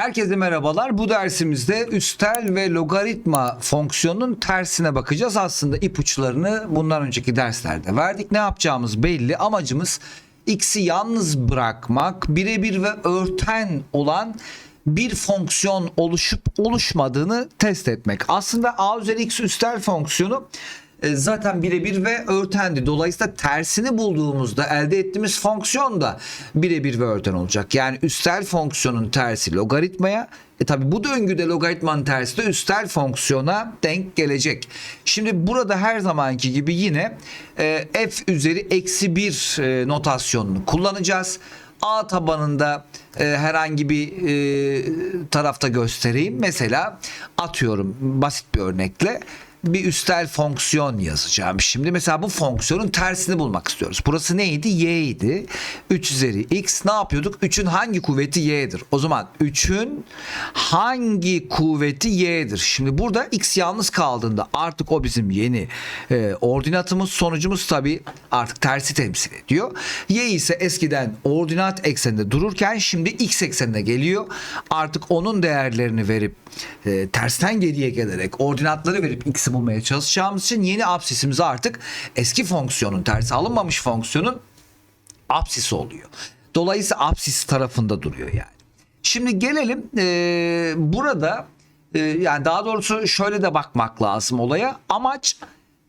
Herkese merhabalar. Bu dersimizde üstel ve logaritma fonksiyonunun tersine bakacağız. Aslında ipuçlarını bundan önceki derslerde verdik. Ne yapacağımız belli. Amacımız x'i yalnız bırakmak, birebir ve örten olan bir fonksiyon oluşup oluşmadığını test etmek. Aslında a üzeri x üstel fonksiyonu zaten birebir ve örtendi. Dolayısıyla tersini bulduğumuzda elde ettiğimiz fonksiyon da birebir ve örten olacak. Yani üstel fonksiyonun tersi logaritmaya e tabi bu döngüde logaritmanın tersi de üstel fonksiyona denk gelecek. Şimdi burada her zamanki gibi yine e, f üzeri eksi 1 e, notasyonunu kullanacağız. A tabanında e, herhangi bir e, tarafta göstereyim. Mesela atıyorum basit bir örnekle bir üstel fonksiyon yazacağım. Şimdi mesela bu fonksiyonun tersini bulmak istiyoruz. Burası neydi? Y idi. 3 üzeri x ne yapıyorduk? 3'ün hangi kuvveti y'dir? O zaman 3'ün hangi kuvveti y'dir? Şimdi burada x yalnız kaldığında artık o bizim yeni e, ordinatımız sonucumuz tabii artık tersi temsil ediyor. Y ise eskiden ordinat ekseninde dururken şimdi x eksenine geliyor. Artık onun değerlerini verip e, tersten geriye gelerek ordinatları verip x'i bulmaya çalışacağımız için yeni absisimiz artık eski fonksiyonun tersi alınmamış fonksiyonun apsisi oluyor. Dolayısıyla apsis tarafında duruyor yani. Şimdi gelelim e, burada e, yani daha doğrusu şöyle de bakmak lazım olaya. Amaç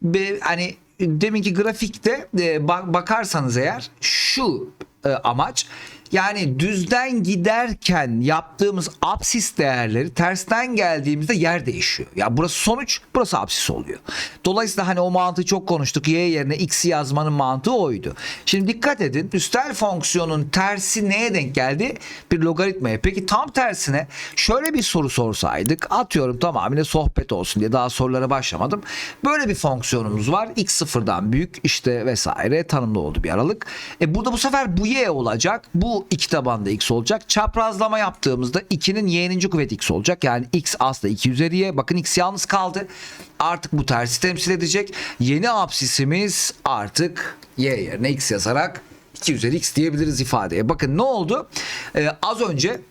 be, hani deminki grafikte e, bak, bakarsanız eğer şu e, amaç yani düzden giderken yaptığımız apsis değerleri tersten geldiğimizde yer değişiyor. Ya burası sonuç, burası apsis oluyor. Dolayısıyla hani o mantığı çok konuştuk. Y yerine x yazmanın mantığı oydu. Şimdi dikkat edin. Üstel fonksiyonun tersi neye denk geldi? Bir logaritmaya. Peki tam tersine şöyle bir soru sorsaydık. Atıyorum tamamıyla sohbet olsun diye daha sorulara başlamadım. Böyle bir fonksiyonumuz var. x sıfırdan büyük işte vesaire tanımlı oldu bir aralık. E burada bu sefer bu y olacak. Bu iki tabanda x olacak. Çaprazlama yaptığımızda 2'nin y'ninci kuvveti x olacak. Yani x aslında 2 üzeri y. Bakın x yalnız kaldı. Artık bu tersi temsil edecek. Yeni absisimiz artık y yerine x yazarak 2 üzeri x diyebiliriz ifadeye. Bakın ne oldu? Ee, az önce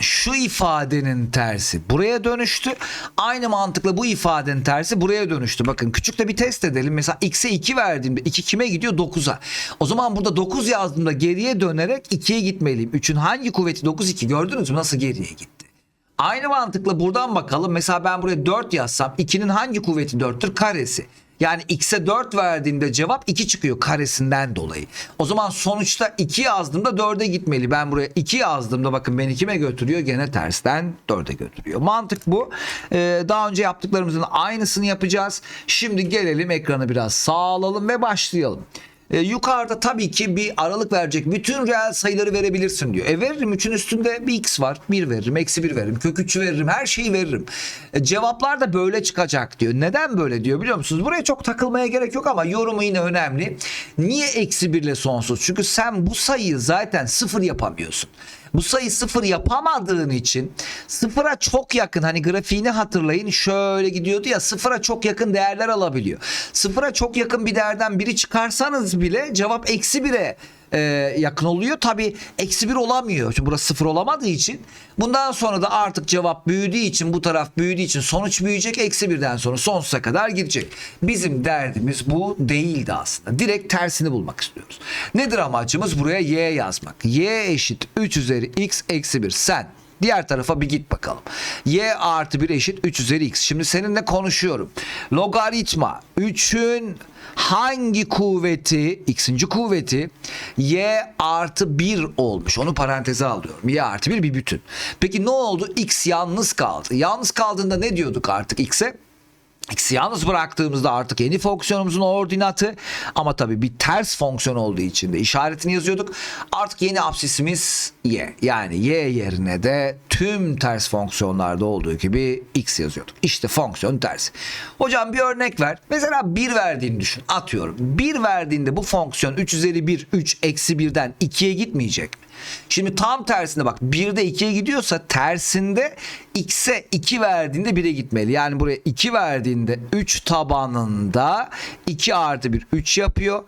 şu ifadenin tersi buraya dönüştü. Aynı mantıkla bu ifadenin tersi buraya dönüştü. Bakın küçük de bir test edelim. Mesela x'e 2 verdiğimde 2 kime gidiyor? 9'a. O zaman burada 9 yazdığımda geriye dönerek 2'ye gitmeliyim. 3'ün hangi kuvveti 9 2 gördünüz mü nasıl geriye gitti? Aynı mantıkla buradan bakalım. Mesela ben buraya 4 yazsam 2'nin hangi kuvveti 4'tür? Karesi. Yani x'e 4 verdiğimde cevap 2 çıkıyor karesinden dolayı. O zaman sonuçta 2 yazdığımda 4'e gitmeli. Ben buraya 2 yazdığımda bakın beni kime götürüyor? Gene tersten 4'e götürüyor. Mantık bu. Ee, daha önce yaptıklarımızın aynısını yapacağız. Şimdi gelelim ekranı biraz sağ alalım ve başlayalım. E, yukarıda tabii ki bir aralık verecek. Bütün reel sayıları verebilirsin diyor. E veririm 3'ün üstünde bir x var. 1 veririm, eksi 1 veririm, kök 3'ü veririm, her şeyi veririm. E, cevaplar da böyle çıkacak diyor. Neden böyle diyor biliyor musunuz? Buraya çok takılmaya gerek yok ama yorumu yine önemli. Niye eksi 1 ile sonsuz? Çünkü sen bu sayıyı zaten sıfır yapamıyorsun. Bu sayı sıfır yapamadığın için sıfıra çok yakın hani grafiğini hatırlayın şöyle gidiyordu ya sıfıra çok yakın değerler alabiliyor. Sıfıra çok yakın bir değerden biri çıkarsanız bile cevap eksi bire e, yakın oluyor. Tabi eksi bir olamıyor. Çünkü burası sıfır olamadığı için. Bundan sonra da artık cevap büyüdüğü için bu taraf büyüdüğü için sonuç büyüyecek. Eksi birden sonra sonsuza kadar gidecek. Bizim derdimiz bu değildi aslında. Direkt tersini bulmak istiyoruz. Nedir amacımız? Buraya y yazmak. y eşit 3 üzeri x eksi 1. Sen Diğer tarafa bir git bakalım. Y artı 1 eşit 3 üzeri x. Şimdi seninle konuşuyorum. Logaritma 3'ün hangi kuvveti x'inci kuvveti y artı 1 olmuş. Onu paranteze alıyorum. Y artı 1 bir bütün. Peki ne oldu? X yalnız kaldı. Yalnız kaldığında ne diyorduk artık x'e? X'i yalnız bıraktığımızda artık yeni fonksiyonumuzun ordinatı ama tabii bir ters fonksiyon olduğu için de işaretini yazıyorduk. Artık yeni absisimiz y. Yani y yerine de tüm ters fonksiyonlarda olduğu gibi x yazıyorduk. İşte fonksiyon tersi. Hocam bir örnek ver. Mesela 1 verdiğini düşün. Atıyorum. 1 verdiğinde bu fonksiyon 3 üzeri 1, 3 eksi 1'den 2'ye gitmeyecek? Şimdi tam tersine bak 1'de 2'ye gidiyorsa tersinde x'e 2 verdiğinde 1'e gitmeli. Yani buraya 2 verdiğinde 3 tabanında 2 artı 1 3 yapıyor.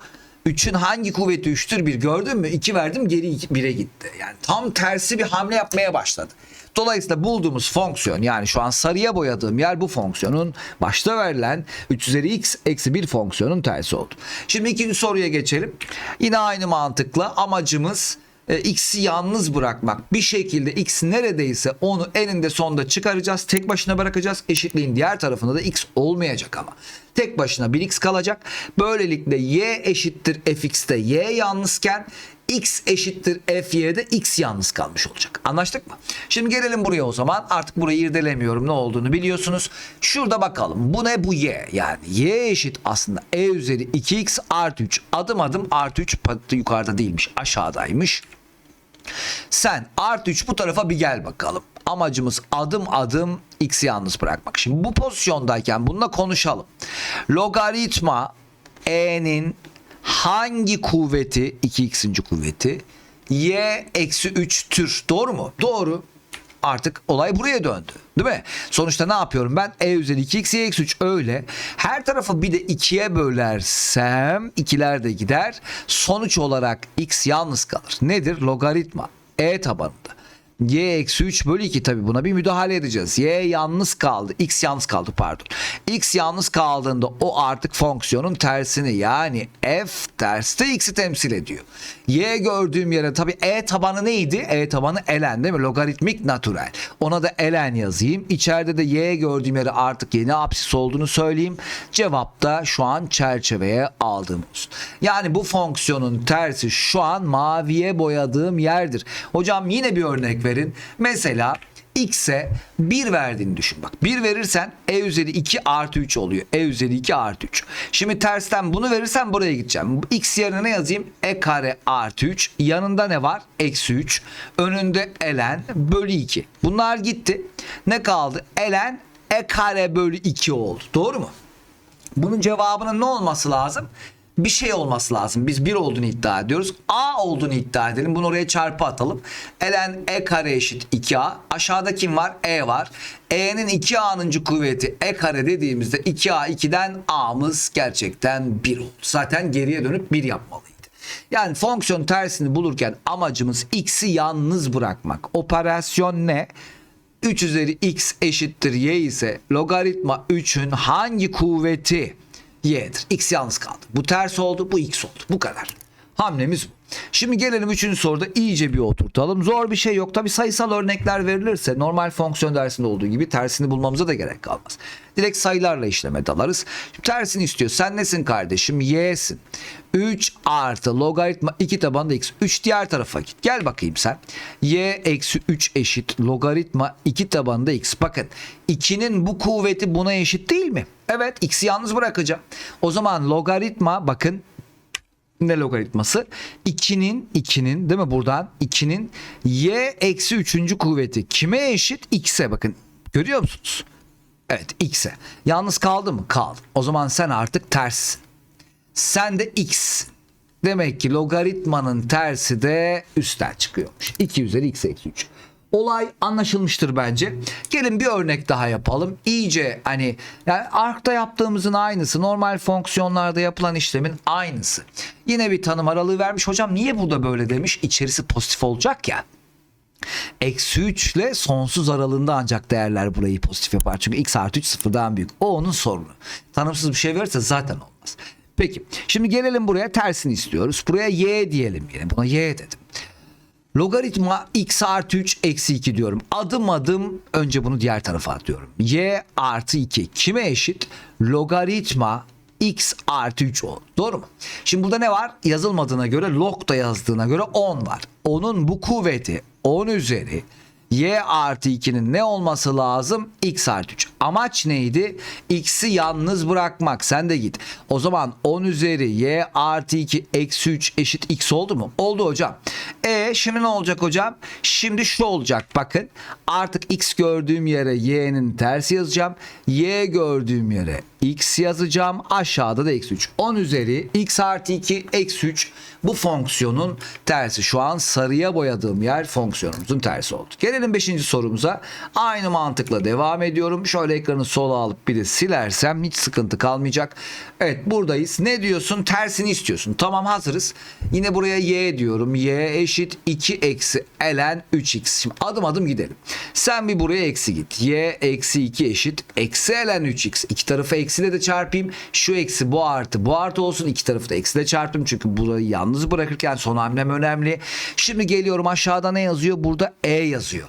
3'ün hangi kuvveti 3'tür 1 gördün mü? 2 verdim geri 1'e gitti. Yani tam tersi bir hamle yapmaya başladı. Dolayısıyla bulduğumuz fonksiyon yani şu an sarıya boyadığım yer bu fonksiyonun başta verilen 3 üzeri x eksi 1 fonksiyonun tersi oldu. Şimdi ikinci soruya geçelim. Yine aynı mantıkla amacımız e, x'i yalnız bırakmak. Bir şekilde x neredeyse onu eninde sonunda çıkaracağız. Tek başına bırakacağız. Eşitliğin diğer tarafında da x olmayacak ama. Tek başına bir x kalacak. Böylelikle y eşittir fx'te y yalnızken x eşittir fy'de x yalnız kalmış olacak. Anlaştık mı? Şimdi gelelim buraya o zaman. Artık burayı irdelemiyorum ne olduğunu biliyorsunuz. Şurada bakalım. Bu ne? Bu y. Yani y eşit aslında e üzeri 2x artı 3. Adım adım artı 3 yukarıda değilmiş. Aşağıdaymış. Sen artı 3 bu tarafa bir gel bakalım. Amacımız adım adım x'i yalnız bırakmak. Şimdi bu pozisyondayken bununla konuşalım. Logaritma e'nin hangi kuvveti 2x'inci kuvveti y eksi 3 tür doğru mu? Doğru. Artık olay buraya döndü. Değil mi? Sonuçta ne yapıyorum ben? E üzeri 2x y eksi 3 öyle. Her tarafı bir de 2'ye bölersem ikiler de gider. Sonuç olarak x yalnız kalır. Nedir? Logaritma. E tabanında y eksi 3 bölü 2 tabi buna bir müdahale edeceğiz. Y yalnız kaldı. X yalnız kaldı pardon. X yalnız kaldığında o artık fonksiyonun tersini yani f terste x'i temsil ediyor. Y gördüğüm yere tabi e tabanı neydi? E tabanı elen değil mi? Logaritmik natürel. Ona da elen yazayım. İçeride de y gördüğüm yere artık yeni apsis olduğunu söyleyeyim. Cevap da şu an çerçeveye aldığımız. Yani bu fonksiyonun tersi şu an maviye boyadığım yerdir. Hocam yine bir örnek verin. Mesela x'e 1 verdiğini düşün. Bak 1 verirsen e üzeri 2 artı 3 oluyor. e üzeri 2 artı 3. Şimdi tersten bunu verirsen buraya gideceğim. x yerine ne yazayım? e kare artı 3. Yanında ne var? Eksi 3. Önünde elen bölü 2. Bunlar gitti. Ne kaldı? Elen e kare bölü 2 oldu. Doğru mu? Bunun cevabının ne olması lazım? Bir şey olması lazım. Biz bir olduğunu iddia ediyoruz. A olduğunu iddia edelim. Bunu oraya çarpı atalım. Ln e kare eşit 2A. Aşağıda kim var? E var. E'nin 2A'nıncı kuvveti E kare dediğimizde 2A 2'den A'mız gerçekten 1 oldu. Zaten geriye dönüp 1 yapmalıydı. Yani fonksiyon tersini bulurken amacımız x'i yalnız bırakmak. Operasyon ne? 3 üzeri x eşittir y ise logaritma 3'ün hangi kuvveti y'dir. X yalnız kaldı. Bu ters oldu, bu x oldu. Bu kadar. Hamlemiz bu. Şimdi gelelim üçüncü soruda iyice bir oturtalım. Zor bir şey yok. Tabi sayısal örnekler verilirse normal fonksiyon dersinde olduğu gibi tersini bulmamıza da gerek kalmaz. Direkt sayılarla işleme dalarız. Şimdi tersini istiyor. Sen nesin kardeşim? Y'sin. 3 artı logaritma 2 tabanında x. 3 diğer tarafa git. Gel bakayım sen. Y eksi 3 eşit logaritma 2 tabanında x. Bakın 2'nin bu kuvveti buna eşit değil mi? Evet x'i yalnız bırakacağım. O zaman logaritma bakın ne logaritması? 2'nin 2'nin değil mi buradan 2'nin y eksi 3. kuvveti kime eşit? x'e bakın. Görüyor musunuz? Evet x'e. Yalnız kaldı mı? Kaldı. O zaman sen artık ters. Sen de x. Demek ki logaritmanın tersi de üstten çıkıyormuş. 2 üzeri x eksi 3. Olay anlaşılmıştır bence. Gelin bir örnek daha yapalım. İyice hani yani ARC'ta yaptığımızın aynısı. Normal fonksiyonlarda yapılan işlemin aynısı. Yine bir tanım aralığı vermiş. Hocam niye burada böyle demiş? İçerisi pozitif olacak ya. Eksi 3 ile sonsuz aralığında ancak değerler burayı pozitif yapar. Çünkü x artı 3 sıfırdan büyük. O onun sorunu. Tanımsız bir şey verirse zaten olmaz. Peki şimdi gelelim buraya tersini istiyoruz. Buraya y diyelim yine. Buna y dedim. Logaritma x artı 3 eksi 2 diyorum. Adım adım önce bunu diğer tarafa atıyorum. y artı 2 kime eşit? Logaritma x artı 3 oldu. Doğru mu? Şimdi burada ne var? Yazılmadığına göre log da yazdığına göre 10 var. Onun bu kuvveti 10 üzeri y artı 2'nin ne olması lazım? x artı 3. Amaç neydi? x'i yalnız bırakmak. Sen de git. O zaman 10 üzeri y artı 2 eksi 3 eşit x oldu mu? Oldu hocam. E şimdi ne olacak hocam? Şimdi şu olacak bakın. Artık x gördüğüm yere y'nin tersi yazacağım. Y gördüğüm yere x yazacağım. Aşağıda da eksi 3. 10 üzeri x artı 2 eksi 3 bu fonksiyonun tersi. Şu an sarıya boyadığım yer fonksiyonumuzun tersi oldu. Gelelim 5. sorumuza. Aynı mantıkla devam ediyorum. Şöyle ekranı sola alıp bir de silersem hiç sıkıntı kalmayacak. Evet buradayız. Ne diyorsun? Tersini istiyorsun. Tamam hazırız. Yine buraya y diyorum. y eşit 2 eksi ln 3x. Şimdi adım adım gidelim. Sen bir buraya eksi git. y eksi 2 eşit eksi ln 3x. İki tarafı eksiyle de çarpayım. Şu eksi bu artı bu artı olsun. İki tarafı da eksiyle çarptım. Çünkü burayı yalnız bırakırken son hamlem önemli. Şimdi geliyorum aşağıda ne yazıyor? Burada e yazıyor.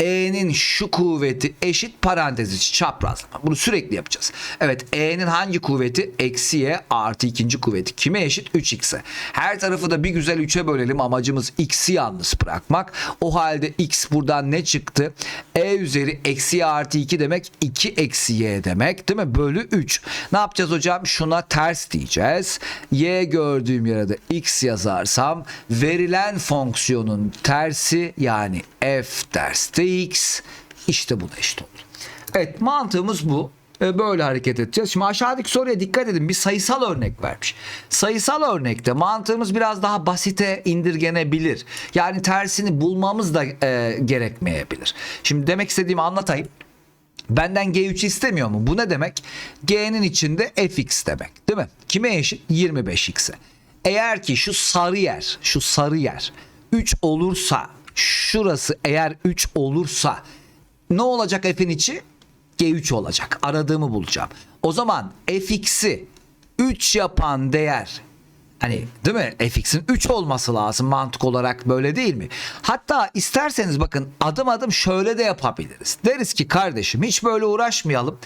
E'nin şu kuvveti eşit parantez içi çaprazlama. Bunu sürekli yapacağız. Evet E'nin hangi kuvveti? Eksi Y artı ikinci kuvveti. Kime eşit? 3x'e. Her tarafı da bir güzel 3'e bölelim. Amacımız x'i yalnız bırakmak. O halde x buradan ne çıktı? E üzeri eksi Y artı 2 demek 2 eksi Y demek değil mi? Bölü 3. Ne yapacağız hocam? Şuna ters diyeceğiz. Y gördüğüm yere de x yazarsam verilen fonksiyonun tersi yani f ters dx işte bu da eşit olur. Evet mantığımız bu. E, Böyle hareket edeceğiz. Şimdi aşağıdaki soruya dikkat edin. Bir sayısal örnek vermiş. Sayısal örnekte mantığımız biraz daha basite indirgenebilir. Yani tersini bulmamız da e, gerekmeyebilir. Şimdi demek istediğimi anlatayım. Benden G3 istemiyor mu? Bu ne demek? G'nin içinde fx demek. Değil mi? Kime eşit? 25x'e. Eğer ki şu sarı yer, şu sarı yer 3 olursa, şurası eğer 3 olursa ne olacak f'in içi? G3 olacak. Aradığımı bulacağım. O zaman fx'i 3 yapan değer Hani değil mi? fx'in 3 olması lazım mantık olarak böyle değil mi? Hatta isterseniz bakın adım adım şöyle de yapabiliriz. Deriz ki kardeşim hiç böyle uğraşmayalım.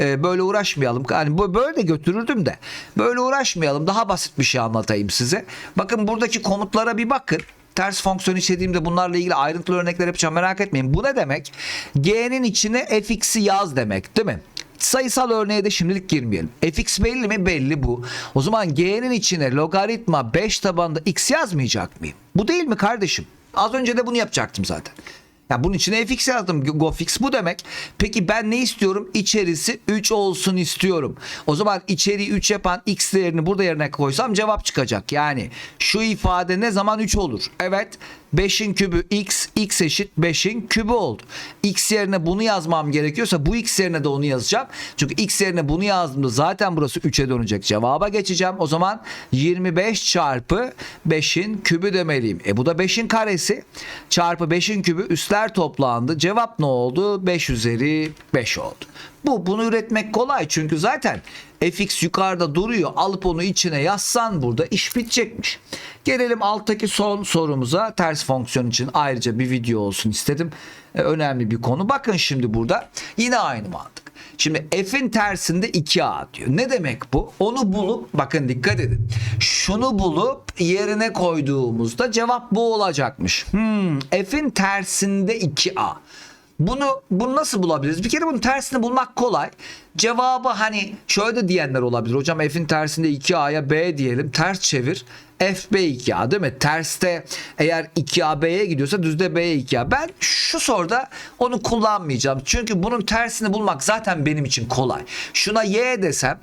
Ee, böyle uğraşmayalım. Hani bu böyle de götürürdüm de. Böyle uğraşmayalım. Daha basit bir şey anlatayım size. Bakın buradaki komutlara bir bakın ters fonksiyon istediğimde bunlarla ilgili ayrıntılı örnekler yapacağım merak etmeyin. Bu ne demek? G'nin içine fx'i yaz demek değil mi? Sayısal örneğe de şimdilik girmeyelim. fx belli mi? Belli bu. O zaman g'nin içine logaritma 5 tabanında x yazmayacak mıyım? Bu değil mi kardeşim? Az önce de bunu yapacaktım zaten. Ya bunun içine fx yazdım. GoFix bu demek. Peki ben ne istiyorum? İçerisi 3 olsun istiyorum. O zaman içeriği 3 yapan x değerini burada yerine koysam cevap çıkacak. Yani şu ifade ne zaman 3 olur? Evet 5'in kübü x, x eşit 5'in kübü oldu. x yerine bunu yazmam gerekiyorsa bu x yerine de onu yazacağım. Çünkü x yerine bunu yazdığımda zaten burası 3'e dönecek. Cevaba geçeceğim. O zaman 25 çarpı 5'in kübü demeliyim. E bu da 5'in karesi çarpı 5'in kübü üstler toplandı. Cevap ne oldu? 5 üzeri 5 oldu. Bu bunu üretmek kolay çünkü zaten fx yukarıda duruyor. Alıp onu içine yazsan burada iş bitecekmiş. Gelelim alttaki son sorumuza. Ters fonksiyon için ayrıca bir video olsun istedim. Ee, önemli bir konu. Bakın şimdi burada yine aynı mantık. Şimdi f'in tersinde 2a diyor. Ne demek bu? Onu bulup bakın dikkat edin. Şunu bulup yerine koyduğumuzda cevap bu olacakmış. Hmm, f'in tersinde 2a. Bunu bunu nasıl bulabiliriz? Bir kere bunun tersini bulmak kolay. Cevabı hani şöyle de diyenler olabilir. Hocam f'in tersinde 2a'ya b diyelim. Ters çevir. f b 2a değil mi? Terste eğer 2a b'ye gidiyorsa düzde b'ye 2a. Ben şu soruda onu kullanmayacağım. Çünkü bunun tersini bulmak zaten benim için kolay. Şuna y desem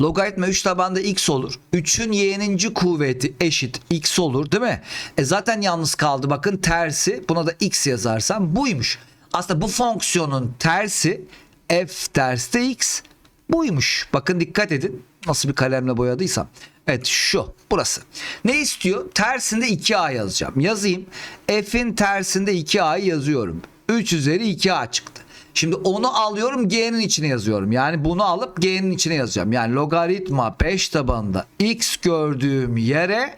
Logaritma 3 tabanda x olur. 3'ün y'ninci kuvveti eşit x olur değil mi? E zaten yalnız kaldı bakın tersi. Buna da x yazarsam buymuş. Aslında bu fonksiyonun tersi f ters de x buymuş. Bakın dikkat edin. Nasıl bir kalemle boyadıysam. Evet şu burası. Ne istiyor? Tersinde 2a yazacağım. Yazayım. F'in tersinde 2a'yı yazıyorum. 3 üzeri 2a çıktı. Şimdi onu alıyorum G'nin içine yazıyorum. Yani bunu alıp G'nin içine yazacağım. Yani logaritma 5 tabanında x gördüğüm yere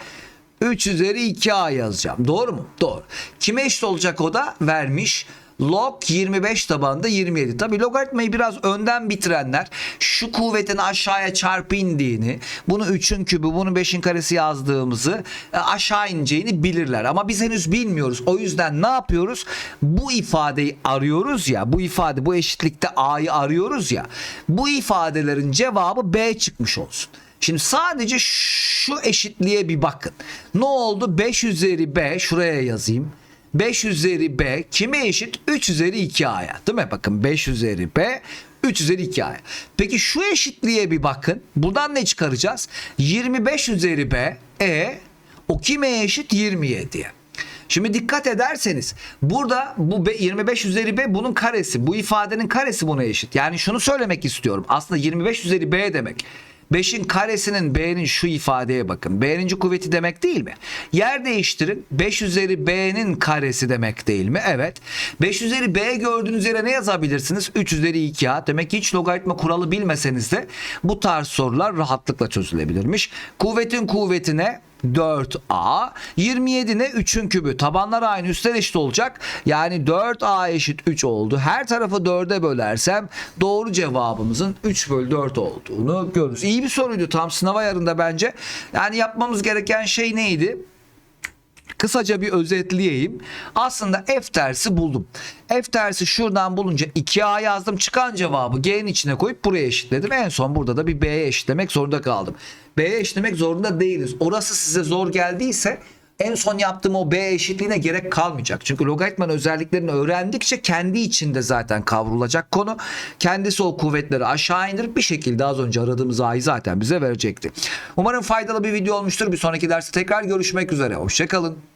3 üzeri 2a yazacağım. Doğru mu? Doğru. Kime eşit olacak o da? Vermiş. Log 25 tabanda 27. Tabi logaritmayı biraz önden bitirenler şu kuvvetin aşağıya çarpı indiğini, bunu 3'ün kübü, bunu 5'in karesi yazdığımızı e, aşağı ineceğini bilirler. Ama biz henüz bilmiyoruz. O yüzden ne yapıyoruz? Bu ifadeyi arıyoruz ya, bu ifade bu eşitlikte A'yı arıyoruz ya. Bu ifadelerin cevabı B çıkmış olsun. Şimdi sadece şu eşitliğe bir bakın. Ne oldu? 5 üzeri b şuraya yazayım. 5 üzeri b kime eşit? 3 üzeri 2a'ya. Değil mi? Bakın 5 üzeri b 3 üzeri 2a'ya. Peki şu eşitliğe bir bakın. Buradan ne çıkaracağız? 25 üzeri b e o kime eşit? 27'ye. Şimdi dikkat ederseniz burada bu B- 25 üzeri B bunun karesi. Bu ifadenin karesi buna eşit. Yani şunu söylemek istiyorum. Aslında 25 üzeri B demek. 5'in karesinin B'nin şu ifadeye bakın. B'nin kuvveti demek değil mi? Yer değiştirin. 5 üzeri B'nin karesi demek değil mi? Evet. 5 üzeri B gördüğünüz yere ne yazabilirsiniz? 3 üzeri 2A. Demek ki hiç logaritma kuralı bilmeseniz de bu tarz sorular rahatlıkla çözülebilirmiş. Kuvvetin kuvvetine 4A. 27 ne? 3'ün kübü. Tabanlar aynı üstler eşit olacak. Yani 4A eşit 3 oldu. Her tarafı 4'e bölersem doğru cevabımızın 3 bölü 4 olduğunu görürüz. İyi bir soruydu tam sınav ayarında bence. Yani yapmamız gereken şey neydi? Kısaca bir özetleyeyim. Aslında f tersi buldum. F tersi şuradan bulunca 2a yazdım. Çıkan cevabı g'nin içine koyup buraya eşitledim. En son burada da bir b'ye eşitlemek zorunda kaldım. B'ye eşitlemek zorunda değiliz. Orası size zor geldiyse en son yaptığım o B eşitliğine gerek kalmayacak. Çünkü logaritmanın özelliklerini öğrendikçe kendi içinde zaten kavrulacak konu. Kendisi o kuvvetleri aşağı indirip bir şekilde az önce aradığımız A'yı zaten bize verecekti. Umarım faydalı bir video olmuştur. Bir sonraki derste tekrar görüşmek üzere. Hoşçakalın.